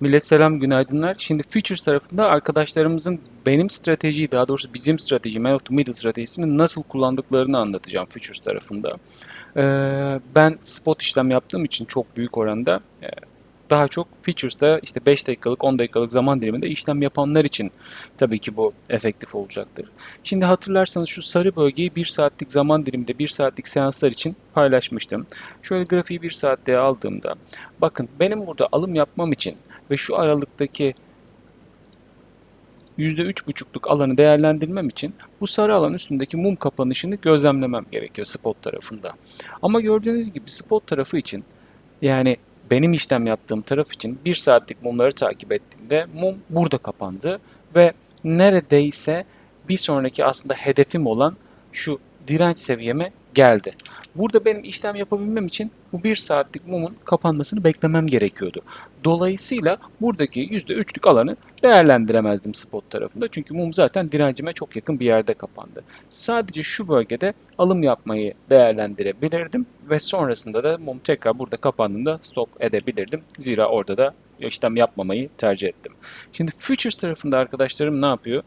Millet selam günaydınlar. Şimdi Futures tarafında arkadaşlarımızın benim stratejiyi daha doğrusu bizim strateji, Man of the Middle stratejisini nasıl kullandıklarını anlatacağım Futures tarafında. Ee, ben spot işlem yaptığım için çok büyük oranda e, daha çok Futures'ta işte 5 dakikalık 10 dakikalık zaman diliminde işlem yapanlar için tabii ki bu efektif olacaktır. Şimdi hatırlarsanız şu sarı bölgeyi 1 saatlik zaman diliminde 1 saatlik seanslar için paylaşmıştım. Şöyle grafiği 1 saatte aldığımda bakın benim burada alım yapmam için ve şu aralıktaki %3,5'luk alanı değerlendirmem için bu sarı alan üstündeki mum kapanışını gözlemlemem gerekiyor spot tarafında. Ama gördüğünüz gibi spot tarafı için yani benim işlem yaptığım taraf için 1 saatlik mumları takip ettiğimde mum burada kapandı ve neredeyse bir sonraki aslında hedefim olan şu direnç seviyeme geldi. Burada benim işlem yapabilmem için bu 1 saatlik mumun kapanmasını beklemem gerekiyordu. Dolayısıyla buradaki %3'lük alanı değerlendiremezdim spot tarafında. Çünkü mum zaten direncime çok yakın bir yerde kapandı. Sadece şu bölgede alım yapmayı değerlendirebilirdim ve sonrasında da mum tekrar burada kapandığında stop edebilirdim. Zira orada da işlem yapmamayı tercih ettim. Şimdi futures tarafında arkadaşlarım ne yapıyor?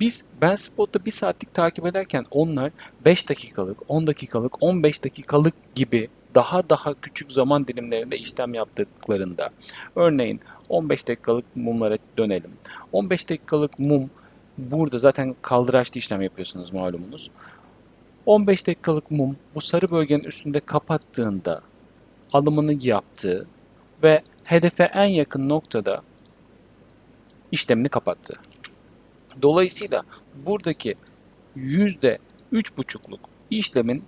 Biz ben spotta 1 saatlik takip ederken onlar 5 dakikalık, 10 dakikalık, 15 dakikalık gibi daha daha küçük zaman dilimlerinde işlem yaptıklarında örneğin 15 dakikalık mumlara dönelim. 15 dakikalık mum burada zaten kaldıraçlı işlem yapıyorsunuz malumunuz. 15 dakikalık mum bu sarı bölgenin üstünde kapattığında alımını yaptı ve hedefe en yakın noktada işlemini kapattı. Dolayısıyla buradaki yüzde üç buçukluk işlemin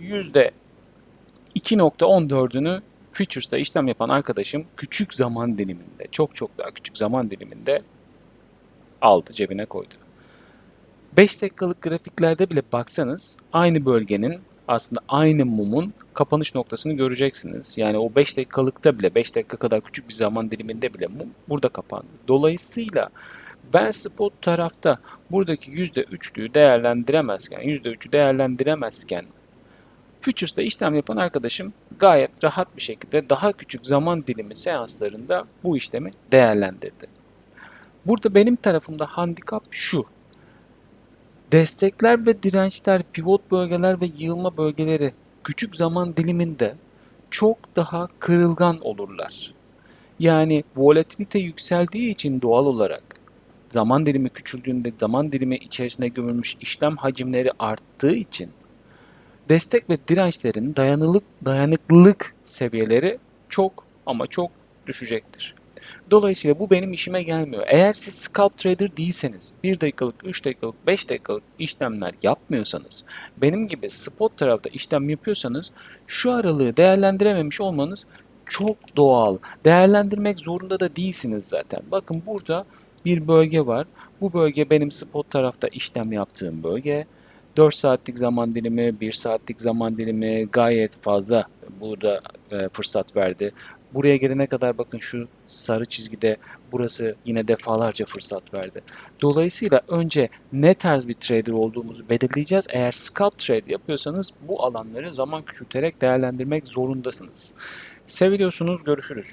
yüzde 2.14'ünü Futures'ta işlem yapan arkadaşım küçük zaman diliminde, çok çok daha küçük zaman diliminde aldı, cebine koydu. 5 dakikalık grafiklerde bile baksanız aynı bölgenin aslında aynı mumun kapanış noktasını göreceksiniz. Yani o 5 dakikalıkta bile 5 dakika kadar küçük bir zaman diliminde bile mum burada kapandı. Dolayısıyla ben spot tarafta buradaki %3'lüğü değerlendiremezken, %3'ü değerlendiremezken Futures'ta işlem yapan arkadaşım gayet rahat bir şekilde daha küçük zaman dilimi seanslarında bu işlemi değerlendirdi. Burada benim tarafımda handikap şu. Destekler ve dirençler, pivot bölgeler ve yığılma bölgeleri küçük zaman diliminde çok daha kırılgan olurlar. Yani volatilite yükseldiği için doğal olarak zaman dilimi küçüldüğünde zaman dilimi içerisine gömülmüş işlem hacimleri arttığı için destek ve dirençlerin dayanıklık, dayanıklılık seviyeleri çok ama çok düşecektir. Dolayısıyla bu benim işime gelmiyor. Eğer siz scalp trader değilseniz, 1 dakikalık, 3 dakikalık, 5 dakikalık işlemler yapmıyorsanız, benim gibi spot tarafta işlem yapıyorsanız şu aralığı değerlendirememiş olmanız çok doğal. Değerlendirmek zorunda da değilsiniz zaten. Bakın burada bir bölge var. Bu bölge benim spot tarafta işlem yaptığım bölge. 4 saatlik zaman dilimi, 1 saatlik zaman dilimi gayet fazla burada e, fırsat verdi. Buraya gelene kadar bakın şu sarı çizgide burası yine defalarca fırsat verdi. Dolayısıyla önce ne tarz bir trader olduğumuzu belirleyeceğiz. Eğer scalp trade yapıyorsanız bu alanları zaman küçülterek değerlendirmek zorundasınız. Seviyorsunuz, görüşürüz.